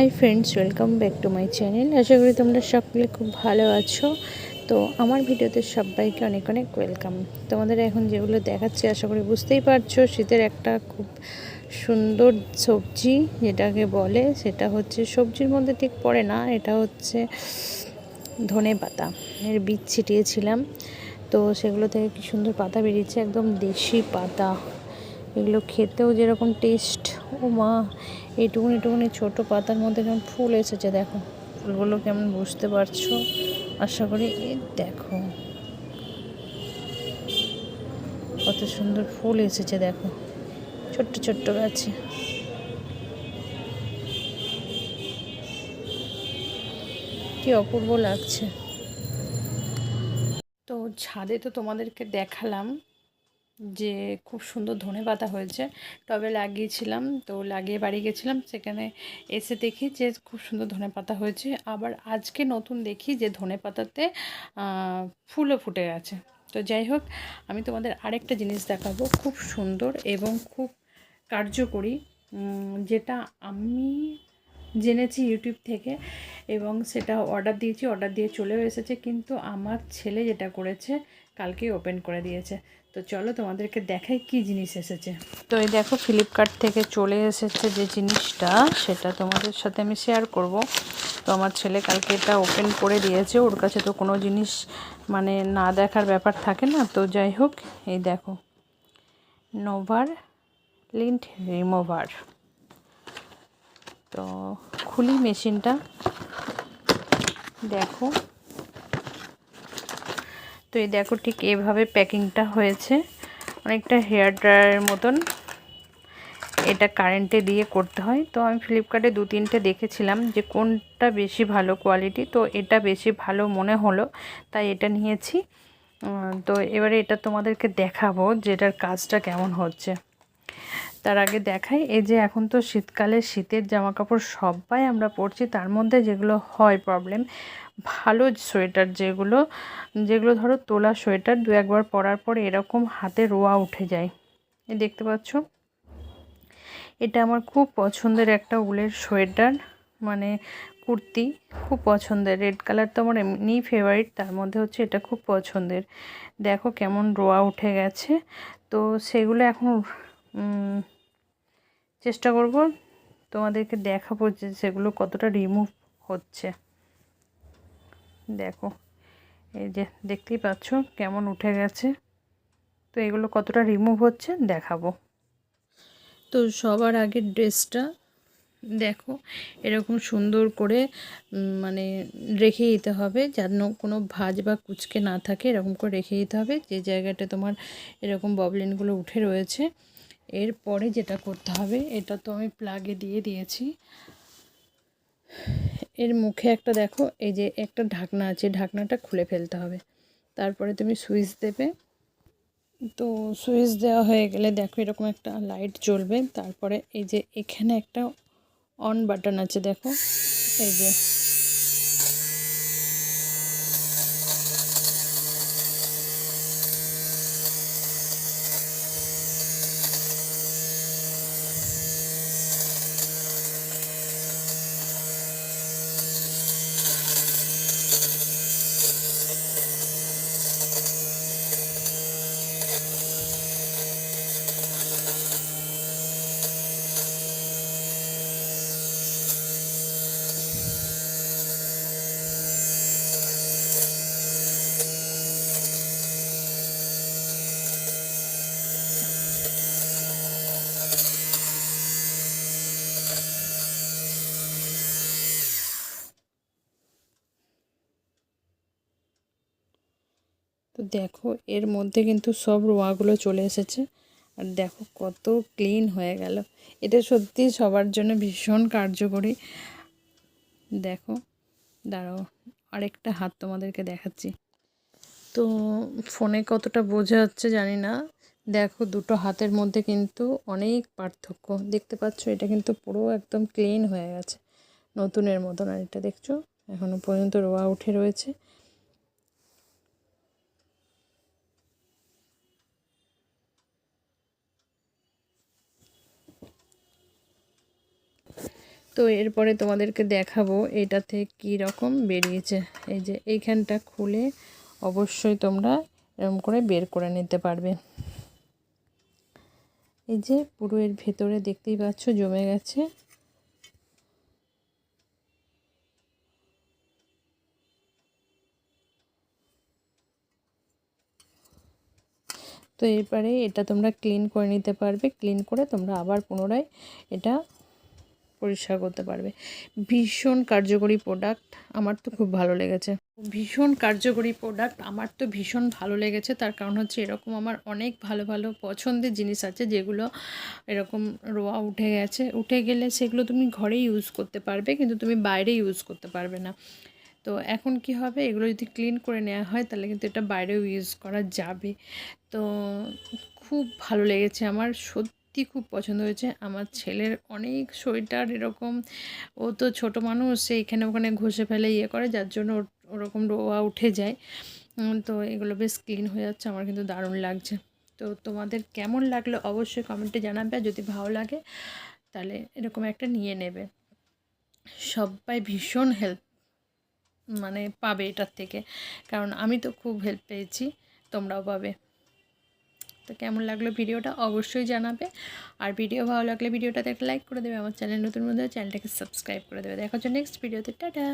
Hi friends welcome back to my channel আশা করি তোমরা সকলে খুব ভালো আছো। তো আমার ভিডিওতে সবাইকে অনেক অনেক ওয়েলকাম তোমাদের এখন যেগুলো দেখাচ্ছি, আশা করি বুঝতেই পারছ, শীতের একটা খুব সুন্দর সবজি যেটাকে বলে, সেটা হচ্ছে সবজির মধ্যে ঠিক পড়ে না, এটা হচ্ছে ধনে পাতা। এর বীজ ছিটিয়েছিলাম। তো সেগুলো থেকে কি সুন্দর পাতা বেরিয়েছে, একদম দেশি পাতা। এগুলো খেতেও যেরকম টেস্ট ও মা এইটুকুনি এইটুকুনি ছোটো পাতার মধ্যে কেমন ফুল এসেছে, দেখো। ফুলগুলো কেমন বুঝতে পারছ? আশা করি দেখো। কত সুন্দর ফুল এসেছে, দেখো। ছোট্ট ছোট্ট গাছে। কি অপূর্ব লাগছে। তো ছাদে তো তোমাদেরকে দেখালাম। যে খুব সুন্দর ধনে পাতা হয়েছে। টবে লাগিয়েছিলাম, তো লাগিয়ে বাড়ি গেছিলাম। সেখানে এসে দেখি যে খুব সুন্দর ধনে পাতা হয়েছে। আবার আজকে নতুন দেখি যে ধনে পাতাতে ফুলও ফুটে গেছে তো যাই হোক, আমি তোমাদের আরেকটা জিনিস দেখাবো। খুব সুন্দর এবং খুব কার্যকরী যেটা আমি জেনেছি ইউটিউব থেকে এবং সেটা অর্ডার দিয়েছি অর্ডার দিয়ে চলেও এসেছে। কিন্তু আমার ছেলে যেটা করেছে, কালকেই ওপেন করে দিয়েছে। তো চলো তোমাদেরকে দেখাই কি জিনিস এসেছে। তো এই দেখো ফ্লিপকার্ট থেকে চলে এসেছে যে জিনিসটা, সেটা তোমাদের সাথে আমি শেয়ার করব। তো আমার ছেলে কালকে এটা ওপেন করে দিয়েছে। ওর কাছে তো কোনো জিনিস মানে না দেখার ব্যাপার থাকে না। তো যাই হোক, এই দেখো, নোভার লিন্ট রিমুভার। তো খুলি মেশিনটা। দেখো। তো এই দেখো ঠিক এভাবে প্যাকিংটা হয়েছে। অনেকটা হেয়ার ড্রায়ারের মতন এটা কারেন্টে দিয়ে করতে হয়। তো আমি ফ্লিপকার্টে দু তিনটে দেখেছিলাম যে কোনটা বেশি ভালো কোয়ালিটি তো এটা বেশি ভালো মনে হলো, তাই এটা নিয়েছি। তো এবারে এটা তোমাদেরকে দেখাবো যে এটার কাজটা কেমন হচ্ছে। তার আগে দেখাই, এই যে এখন তো শীতকালে শীতের জামা কাপড় সবাই আমরা পরছি, তার মধ্যে যেগুলো হয় প্রবলেম ভালো সোয়েটার যেগুলো যেগুলো ধরো তোলা সোয়েটার দু একবার পরার পরে এরকম হাতে রোয়া উঠে যায়। এ দেখতে পাচ্ছ? এটা আমার খুব পছন্দের একটা উলের সোয়েটার মানে কুর্তি, খুব পছন্দের। রেড কালার তো আমার এমনি ফেভারিট তার মধ্যে হচ্ছে এটা খুব পছন্দের। দেখো কেমন রোয়া উঠে গেছে। তো সেগুলো এখন চেষ্টা করব তোমাদেরকে দেখাবো যে সেগুলো কতটা রিমুভ হচ্ছে। দেখো, এই যে দেখতেই পাচ্ছ কেমন উঠে গেছে। তো এগুলো কতটা রিমুভ হচ্ছে দেখাবো। তো সবার আগে ড্রেসটা দেখো, এরকম সুন্দর করে মানে রেখে দিতে হবে যেন কোনো ভাজ বা কুচকে না থাকে, এরকম করে রেখে দিতে হবে। যে জায়গাটা তোমার এরকম ববলিনগুলো উঠে রয়েছে এরপরে যেটা করতে হবে, এটা তো আমি প্লাগে দিয়ে দিয়েছি। এর মুখে একটা দেখো, এই যে একটা ঢাকনা আছে, ঢাকনাটা খুলে ফেলতে হবে। তারপরে তুমি সুইচ দেবে। তো সুইচ দেওয়া হয়ে গেলে দেখো এরকম একটা লাইট জ্বলবে। তারপরে এই যে এখানে একটা অন বাটন আছে, দেখো। এই যে তো দেখো, এর মধ্যে কিন্তু সব রোয়াগুলো চলে এসেছে। আর দেখো কত ক্লিন হয়ে গেল। এটা সত্যি সবার জন্য ভীষণ কার্যকরী। দেখো, দাঁড়াও, আরেকটা হাত তোমাদেরকে দেখাচ্ছি। তো ফোনে কতটা বোঝা যাচ্ছে জানি না। দেখো, দুটো হাতের মধ্যে কিন্তু অনেক পার্থক্য। দেখতে পাচ্ছ, এটা কিন্তু পুরো একদম ক্লিন হয়ে গেছে। নতুনের মতন আর এটা দেখছ এখনও পর্যন্ত রোয়া উঠে রয়েছে। তো এরপরে তোমাদেরকে দেখাবো এটাতে কী রকম বেরিয়েছে। এই যে এইখানটা খুলে অবশ্যই তোমরা এরকম করে বের করে নিতে পারবে। এই যে পুরো এর ভেতরে দেখতেই পাচ্ছ জমে গেছে। তো এরপরে এটা তোমরা ক্লিন করে নিতে পারবে। ক্লিন করে তোমরা আবার পুনরায় এটা পরিষ্কার করতে পারবে। ভীষণ কার্যকরী প্রোডাক্ট আমার তো খুব ভালো লেগেছে। ভীষণ কার্যকরী প্রোডাক্ট আমার তো ভীষণ ভালো লেগেছে। তার কারণ হচ্ছে এরকম আমার অনেক ভালো ভালো পছন্দের জিনিস আছে, যেগুলো এরকম রোয়া উঠে গেছে। উঠে গেলে সেগুলো তুমি ঘরে ইউজ করতে পারবে, কিন্তু তুমি বাইরে ইউজ করতে পারবে না। তো এখন কি হবে? এগুলো যদি ক্লিন করে নেওয়া হয়, তাহলে কিন্তু এটা বাইরেও ইউজ করা যাবে। তো খুব ভালো লেগেছে আমার, সত্যি খুব পছন্দ হয়েছে। আমার ছেলের অনেক সোয়েটার এরকম। ও তো ছোট মানুষ, সে এখানে ওখানে ঘষে ফেলে ইয়ে করে, যার জন্য ওর, ওরকম রোয়া উঠে যায়। তো এগুলো বেশ ক্লিন হয়ে যাচ্ছে, আমার কিন্তু দারুণ লাগছে। তো তোমাদের কেমন লাগল অবশ্যই কমেন্টে জানাবে যদি ভালো লাগে, তাহলে এরকম একটা নিয়ে নেবে। সবাই ভীষণ হেল্প মানে পাবে এটার থেকে। কারণ আমি তো খুব হেল্প পেয়েছি, তোমরাও পাবে। তো কেমন লাগল ভিডিওটা অবশ্যই জানাবে। আর ভিডিও ভালো লাগলে ভিডিওটাতে একটা লাইক করে দেবে। আমার চ্যানেল নতুন বন্ধু চ্যানেলটাকে সাবস্ক্রাইব করে দেবে। দেখা হচ্ছে নেক্সট ভিডিওতে টাটা!